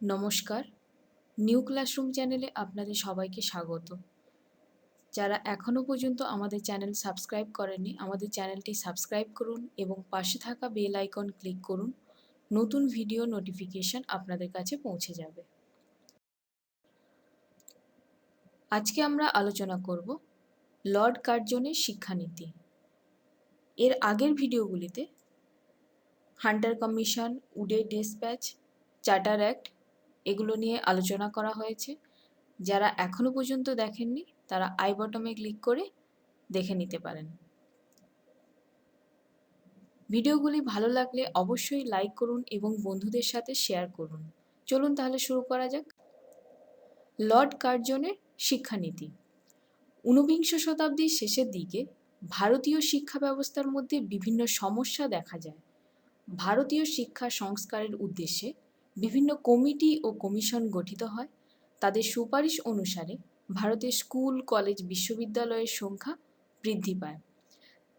নমস্কার। New classroom চ্যানেলে আপনাদের সবাইকে স্বাগত। যারা এখনও পর্যন্ত আমাদের চ্যানেল সাবস্ক্রাইব করেননি, আমাদের চ্যানেলটি সাবস্ক্রাইব করুন এবং পাশে থাকা বেল আইকন ক্লিক করুন। নতুন ভিডিও নোটিফিকেশন আপনাদের কাছে পৌঁছে যাবে। আজকে আমরা আলোচনা করব লর্ড কার্জনের শিক্ষানীতি। এর আগের ভিডিওগুলিতে হান্টার কমিশন উডে ডেসপ্যাচ, চার্টার অ্যাক্ট এগুলো নিয়ে আলোচনা করা হয়েছে। যারা এখনও পর্যন্ত দেখেননি, তারা আই বটমে ক্লিক করে দেখে নিতে পারেন। ভিডিওগুলি ভালো লাগলে অবশ্যই লাইক করুন এবং বন্ধুদের সাথে শেয়ার করুন। চলুন তাহলে শুরু করা যাক। লর্ড কার্জনের শিক্ষানীতি। ঊনবিংশ শতাব্দীর শেষের দিকে ভারতীয় শিক্ষা ব্যবস্থার মধ্যে বিভিন্ন সমস্যা দেখা যায়। ভারতীয় শিক্ষা সংস্কারের উদ্দেশ্যে বিভিন্ন কমিটি ও কমিশন গঠিত হয়। তাদের সুপারিশ অনুসারে ভারতের স্কুল, কলেজ, বিশ্ববিদ্যালয়ের সংখ্যা বৃদ্ধি পায়।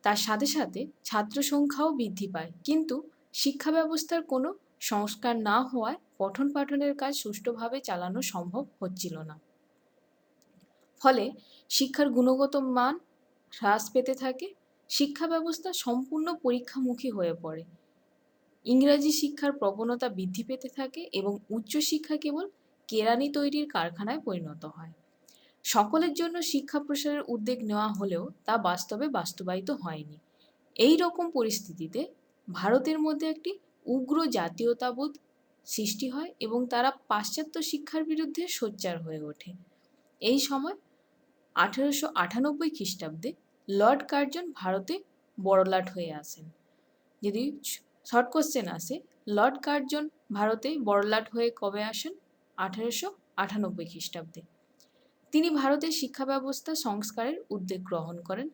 তার সাথে সাথে ছাত্র সংখ্যাও বৃদ্ধি পায়। কিন্তু শিক্ষা ব্যবস্থার কোনো সংস্কার না হওয়ায় পঠন পাঠনের কাজ সুষ্ঠুভাবে চালানো সম্ভব হচ্ছিল না। ফলে শিক্ষার গুণগত মান হ্রাস পেতে থাকে। শিক্ষা ব্যবস্থা সম্পূর্ণ পরীক্ষামুখী হয়ে পড়ে। ইংরাজি শিক্ষার প্রবণতা বৃদ্ধি পেতে থাকে এবং উচ্চশিক্ষা কেবল কেরানি তৈরির কারখানায় পরিণত হয়। সকলের জন্য শিক্ষা প্রসারের উদ্যোগ নেওয়া হলেও তা বাস্তবে বাস্তবায়িত হয়নি। এই রকম পরিস্থিতিতে ভারতের মধ্যে একটি উগ্র জাতীয়তাবোধ সৃষ্টি হয় এবং তারা পাশ্চাত্য শিক্ষার বিরুদ্ধে সোচ্চার হয়ে ওঠে। এই সময় আঠেরোশো আটানব্বই খ্রিস্টাব্দে লর্ড কার্জন ভারতে বড়লাট হয়ে আসেন। যদি শর্ট কোশ্চেন আসে লর্ড কার্জন ভারতে বড়লাট হয়ে কবে আসেন? আঠেরোশো আটানব্বই খ্রিস্টাব্দে। তিনি ভারতের শিক্ষা ব্যবস্থা সংস্কারের উদ্যোগ গ্রহণ করেন।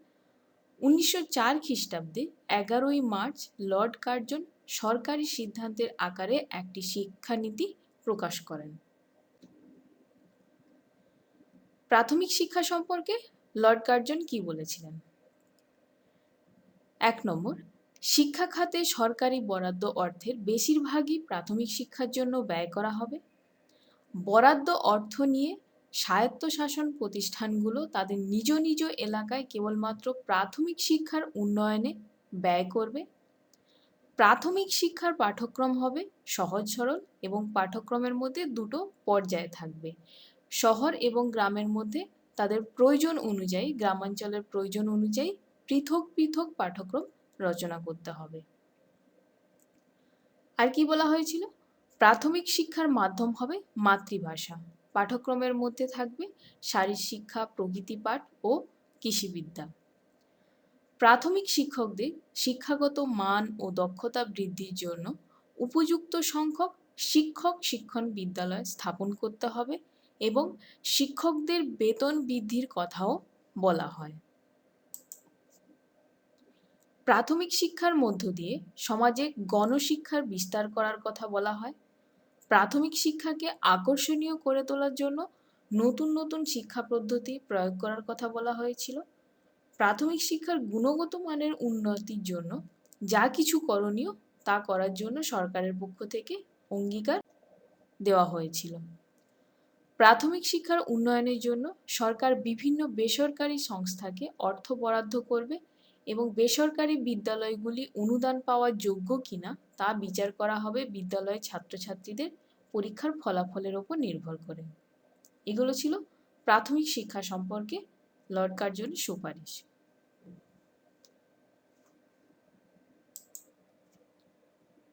উনিশশো চার খ্রিস্টাব্দে এগারোই মার্চ লর্ড কার্জন সরকারি সিদ্ধান্তের আকারে একটি শিক্ষানীতি প্রকাশ করেন। প্রাথমিক শিক্ষা সম্পর্কে লর্ড কার্জন কি বলেছিলেন? এক নম্বর শিক্ষা খাতে সরকারি বরাদ্দ অর্থের বেশিরভাগই প্রাথমিক শিক্ষার জন্য ব্যয় করা হবে। বরাদ্দ অর্থ নিয়ে স্বায়ত্তশাসন প্রতিষ্ঠানগুলো তাদের নিজ নিজ এলাকায় কেবলমাত্র প্রাথমিক শিক্ষার উন্নয়নে ব্যয় করবে। প্রাথমিক শিক্ষার পাঠ্যক্রম হবে সহজ সরল এবং পাঠ্যক্রমের মধ্যে দুটো পর্যায়ে থাকবে। শহর এবং গ্রামের মধ্যে তাদের প্রয়োজন অনুযায়ী, গ্রামাঞ্চলের প্রয়োজন অনুযায়ী পৃথক পৃথক পাঠ্যক্রম রচনা করতে হবে। আর কি বলা হয়েছিল? প্রাথমিক শিক্ষার মাধ্যম হবে মাতৃভাষা। পাঠ্যক্রমের মধ্যে থাকবে শারীর শিক্ষা, প্রকৃতি পাঠ ও কৃষিবিদ্যা। প্রাথমিক শিক্ষকদের শিক্ষাগত মান ও দক্ষতা বৃদ্ধির জন্য উপযুক্ত সংখ্যক শিক্ষক শিক্ষণ বিদ্যালয় স্থাপন করতে হবে এবং শিক্ষকদের বেতন বৃদ্ধির কথাও বলা হয়। প্রাথমিক শিক্ষার মধ্য দিয়ে সমাজে গণশিক্ষার বিস্তার করার কথা বলা হয়। প্রাথমিক শিক্ষাকে আকর্ষণীয় করে তোলার জন্য নতুন নতুন শিক্ষা পদ্ধতি প্রয়োগ করার কথা বলা হয়েছিল। প্রাথমিক শিক্ষার গুণগত মানের উন্নতির জন্য যা কিছু করণীয় তা করার জন্য সরকারের পক্ষ থেকে অঙ্গীকার দেওয়া হয়েছিল। প্রাথমিক শিক্ষার উন্নয়নের জন্য সরকার বিভিন্ন বেসরকারি সংস্থাকে অর্থ বরাদ্দ করবে এবং বেসরকারি বিদ্যালয়গুলি অনুদান পাওয়ার যোগ্য কিনা তা বিচার করা হবে বিদ্যালয়ের ছাত্রছাত্রীদের পরীক্ষার ফলাফলের ওপর নির্ভর করে। এগুলো ছিল প্রাথমিক শিক্ষা সম্পর্কে লর্ড কার্জনের সুপারিশ।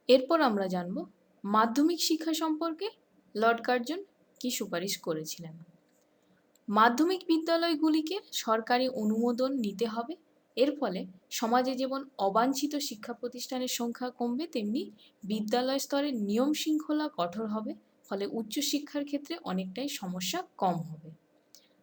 এরপর আমরা জানব মাধ্যমিক শিক্ষা সম্পর্কে লর্ড কার্জন কি সুপারিশ করেছিলেন। মাধ্যমিক বিদ্যালয়গুলিকে সরকারি অনুমোদন নিতে হবে এর ফলে সমাজে যেমন অবাঞ্ছিত শিক্ষা প্রতিষ্ঠানের সংখ্যা কমবে, তেমনি বিদ্যালয় স্তরে নিয়ম শৃঙ্খলা কঠোর হবে, ফলে উচ্চশিক্ষার ক্ষেত্রে অনেকটাই সমস্যা কম হবে।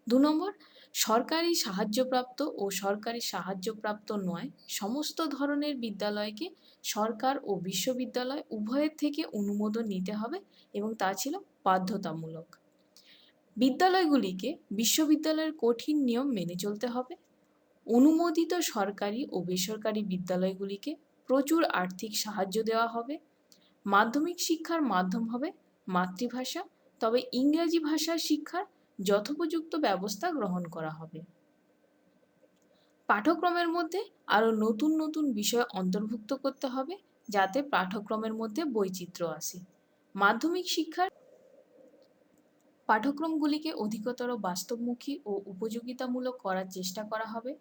দু নম্বর, সরকারি সাহায্যপ্রাপ্ত ও সরকারি সাহায্যপ্রাপ্ত নয়, সমস্ত ধরনের বিদ্যালয়কে সরকার ও বিশ্ববিদ্যালয় উভয়ের থেকে অনুমোদন নিতে হবে এবং তা ছিল বাধ্যতামূলক। বিদ্যালয়গুলিকে বিশ্ববিদ্যালয়ের কঠিন নিয়ম মেনে চলতে হবে অনুমোদিত সরকারি ও বেসরকারি বিদ্যালয়গুলিকে প্রচুর আর্থিক সাহায্য দেওয়া হবে। মাধ্যমিক শিক্ষার মাধ্যম হবে মাতৃভাষা, তবে ইংরাজি ভাষা শিক্ষার যথোপযুক্ত ব্যবস্থা গ্রহণ করা হবে। পাঠ্যক্রমের মধ্যে আরও নতুন নতুন বিষয় অন্তর্ভুক্ত করতে হবে, যাতে পাঠ্যক্রমের মধ্যে বৈচিত্র্য আসে। মাধ্যমিক শিক্ষার পাঠ্যক্রমগুলিকে অধিকতর বাস্তবমুখী ও উপযোগিতামূলক করার চেষ্টা করা হবে।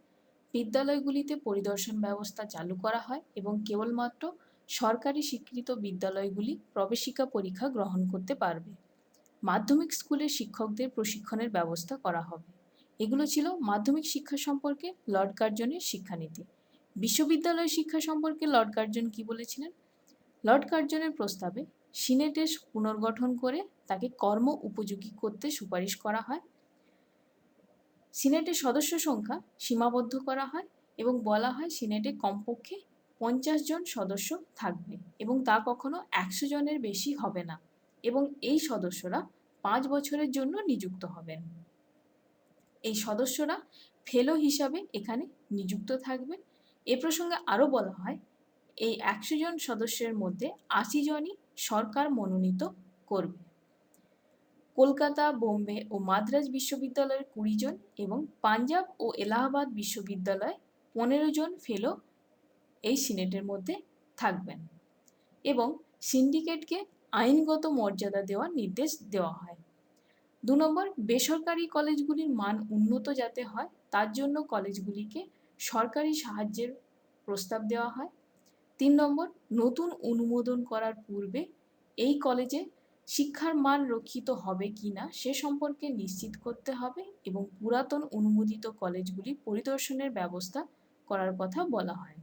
বিদ্যালয়গুলিতে পরিদর্শন ব্যবস্থা চালু করা হয় এবং কেবলমাত্র সরকারি স্বীকৃত বিদ্যালয়গুলি প্রবেশিকা পরীক্ষা গ্রহণ করতে পারবে। মাধ্যমিক স্কুলের শিক্ষকদের প্রশিক্ষণের ব্যবস্থা করা হবে। এগুলো ছিল মাধ্যমিক শিক্ষা সম্পর্কে লর্ড কার্জনের শিক্ষানীতি। বিশ্ববিদ্যালয় শিক্ষা সম্পর্কে লর্ড কার্জন কি বলেছিলেন? লর্ড কার্জনের প্রস্তাবে সিনেটের পুনর্গঠন করে তাকে কর্ম উপযোগী করতে সুপারিশ করা হয় সিনেটের সদস্য সংখ্যা সীমাবদ্ধ করা হয় এবং বলা হয় সিনেটে কমপক্ষে পঞ্চাশ জন সদস্য থাকবে এবং তা কখনো একশো জনের বেশি হবে না এবং এই সদস্যরা পাঁচ বছরের জন্য নিযুক্ত হবেন। এই সদস্যরা ফেলো হিসাবে এখানে নিযুক্ত থাকবেন এ প্রসঙ্গে আরও বলা হয়, এই একশো জন সদস্যের মধ্যে আশি জনই সরকার মনোনীত করবে। কলকাতা, বোম্বে ও মাদ্রাজ বিশ্ববিদ্যালয়ের কুড়ি জন এবং পাঞ্জাব ও এলাহাবাদ বিশ্ববিদ্যালয় পনেরো জন ফেলো এই সিনেটের মধ্যে থাকবেন এবং সিন্ডিকেটকে আইনগত মর্যাদা দেওয়ার নির্দেশ দেওয়া হয়। দু নম্বর, বেসরকারি কলেজগুলির মান উন্নত যাতে হয়, তার জন্য কলেজগুলিকে সরকারি সাহায্যের প্রস্তাব দেওয়া হয়। তিন নম্বর, নতুন অনুমোদন করার পূর্বে এই কলেজে শিক্ষার মান রক্ষিত হবে কি না সে সম্পর্কে নিশ্চিত করতে হবে এবং পুরাতন অনুমোদিত কলেজগুলি পরিদর্শনের ব্যবস্থা করার কথা বলা হয়।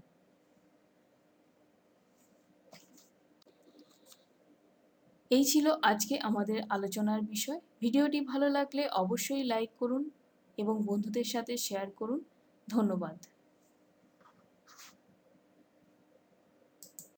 এই ছিল আজকে আমাদের আলোচনার বিষয়। ভিডিওটি ভালো লাগলে অবশ্যই লাইক করুন এবং বন্ধুদের সাথে শেয়ার করুন। ধন্যবাদ।